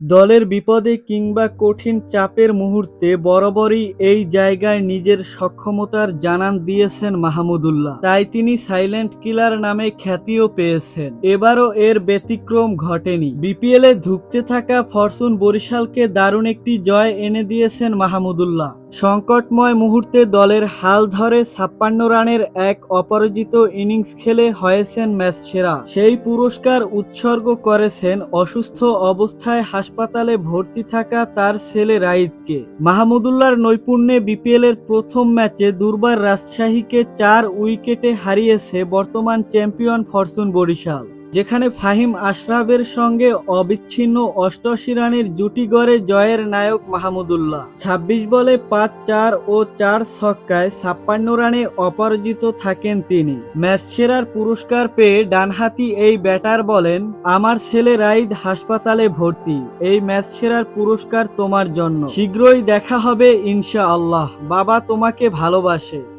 দলের বিপদে কিংবা কঠিন চাপের মুহূর্তে বরাবরই এই জায়গায় নিজের সক্ষমতার জানান দিয়েছেন মাহমুদুল্লাহ। তাই তিনি সাইলেন্ট কিলার নামে খ্যাতিও পেয়েছেন। এবারও এর ব্যতিক্রম ঘটেনি। বিপিএলে ধুঁকতে থাকা ফরচুন বরিশালকে দারুণ একটি জয় এনে দিয়েছেন মাহমুদুল্লাহ। সংকটময় মুহূর্তে দলের হাল ধরে ছাপ্পান্ন রানের এক অপরাজিত ইনিংস খেলে হয়েছেন ম্যাচ সেরা। সেই পুরস্কার উৎসর্গ করেছেন অসুস্থ অবস্থায় হাসপাতালে ভর্তি থাকা তার ছেলে রাইদকে মাহমুদুল্লার নৈপুণ্যে বিপিএল এর প্রথম ম্যাচে দুর্বার রাজশাহীকে চার উইকেটে হারিয়েছে বর্তমান চ্যাম্পিয়ন ফরচুন বরিশাল। যেখানে ফাহিম আশরাফের সঙ্গে অবিচ্ছিন্ন অষ্টআশি রানের জুটি গড়ে জয়ের নায়ক মাহমুদুল্লাহ। ২৬ বলে পাঁচ চার ও চার ছক্কায় ছাপ্পান্ন রানে অপরাজিত থাকেন তিনি। ম্যাচ সেরার পুরস্কার পেয়ে ডানহাতি এই ব্যাটার বলেন, আমার ছেলে রাইদ হাসপাতালে ভর্তি। এই ম্যাচ সেরার পুরস্কার তোমার জন্য। শীঘ্রই দেখা হবে ইনশা আল্লাহ বাবা তোমাকে ভালোবাসে।